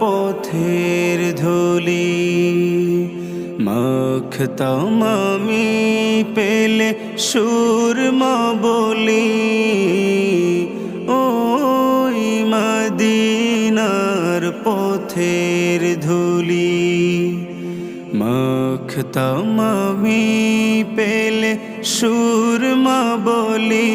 পথের ধুলি মাখতাম আমি পেলে সুরমা বলি। ওই মদিনার পথের ধুলি মাখতাম আমি পেলে সুরমা বলি।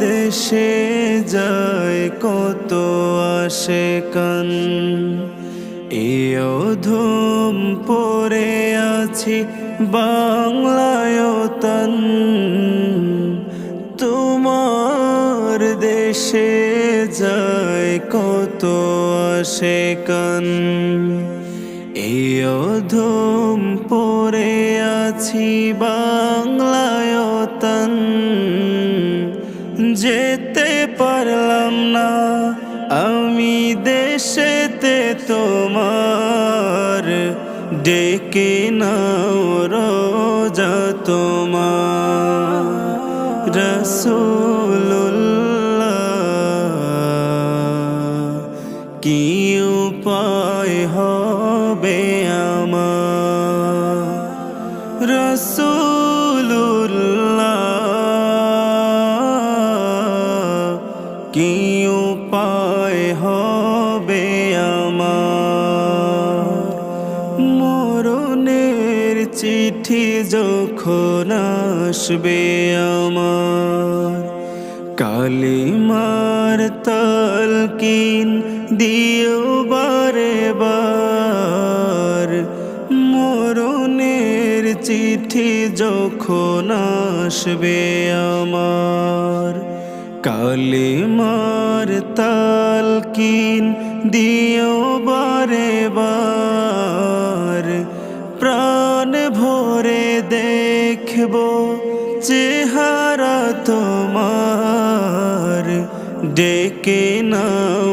দেশে যায় কত আসে কান এ অধম পরে আছি বাংলায় তন। তোমার দেশে যায় কত আসে কান এ অধম পরে আছি বাংলায় যেতে পারলাম না। আমি দেশেতে তোমার ডেকে নাও রোজা তোমার। রসুল্লাহ কি উপায় হবে আমার? রসুল্লাহ চিঠি যখন আসবে আমার, কালিমার তালকিন দিও বারে বার। মরণের চিঠি যখন আসবে আমার, কালিমার তালকিন দিও বারে বার। ভরে দেখব চেহারা তোমার ডেকে নাও